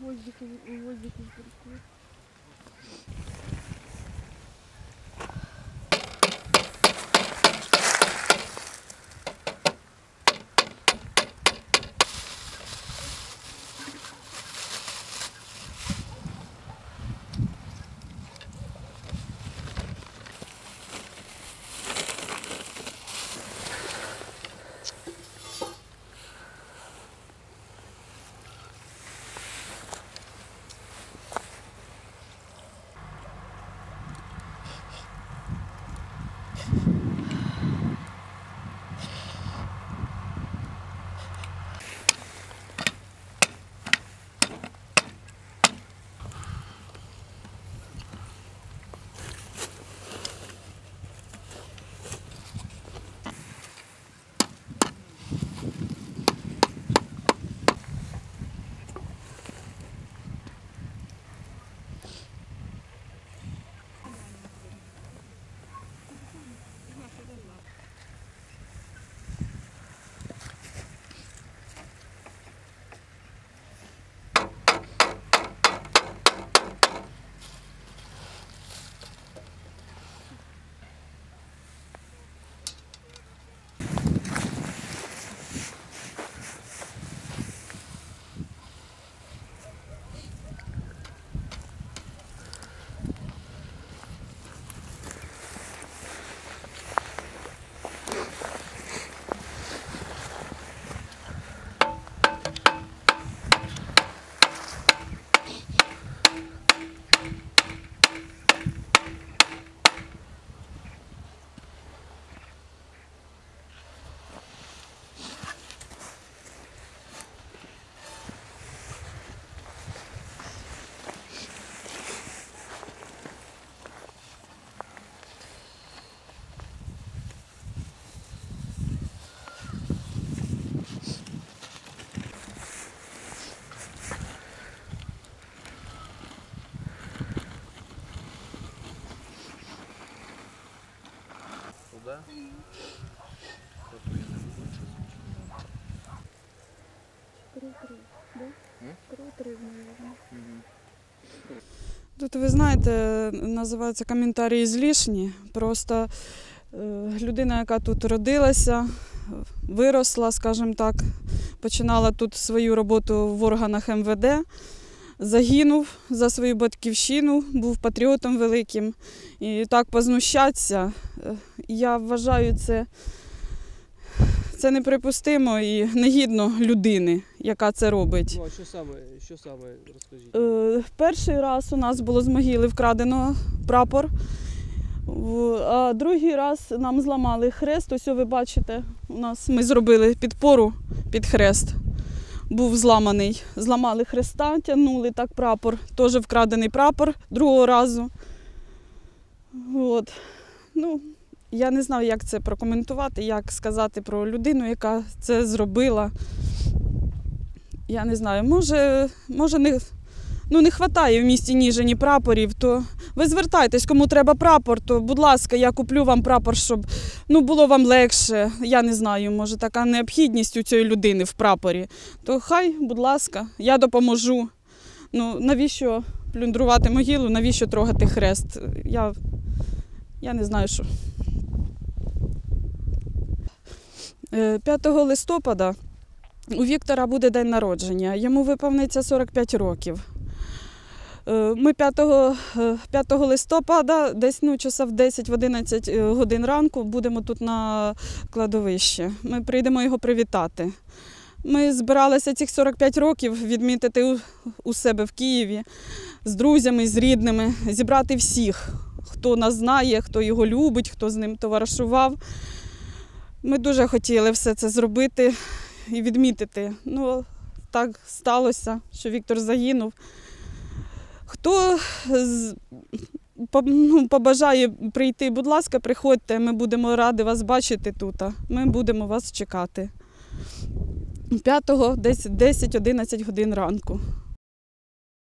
Там гвоздики, гвоздики да? Тут, ви знаєте, називаються коментарі злішні. Просто е, людина, яка тут родилася, виросла, скажімо так, починала тут свою роботу в органах МВД, загинув за свою батьківщину, був патріотом великим. І так познущатися, е, я вважаю, це, це неприпустимо і негідно людини, яка це робить. Ну, а що саме, що саме розкажіть? Е, перший раз у нас було з могили вкрадено прапор, а другий раз нам зламали хрест. Ось ви бачите, у нас ми зробили підпору під хрест. Був зламаний. Зламали хреста, тягнули так прапор, теж вкрадений прапор другого разу. От. Ну, я не знаю, як це прокоментувати, як сказати про людину, яка це зробила. Я не знаю, може, може не, ну, не вистачає в місті Ніжині прапорів, то ви звертайтесь, кому треба прапор, то, будь ласка, я куплю вам прапор, щоб ну, було вам легше. Я не знаю, може така необхідність у цієї людини в прапорі. То хай, будь ласка, я допоможу. Ну, навіщо плюндрувати могилу, навіщо трогати хрест? Я, я не знаю, що. Е, 5 листопада у Віктора буде день народження. Йому виповниться 45 років. Е, Ми 5, е, 5 листопада, десь ну, часа в 10-11 е, годин ранку, будемо тут на кладовищі. Ми прийдемо його привітати. Ми збиралися цих 45 років відмітити у себе в Києві з друзями, з рідними, зібрати всіх, хто нас знає, хто його любить, хто з ним товаришував. Ми дуже хотіли все це зробити і відмітити. Ну, так сталося, що Віктор загинув. Хто ну, побажає прийти, будь ласка, приходьте, ми будемо раді вас бачити тут. Ми будемо вас чекати. 5 десь 10-11 годин ранку.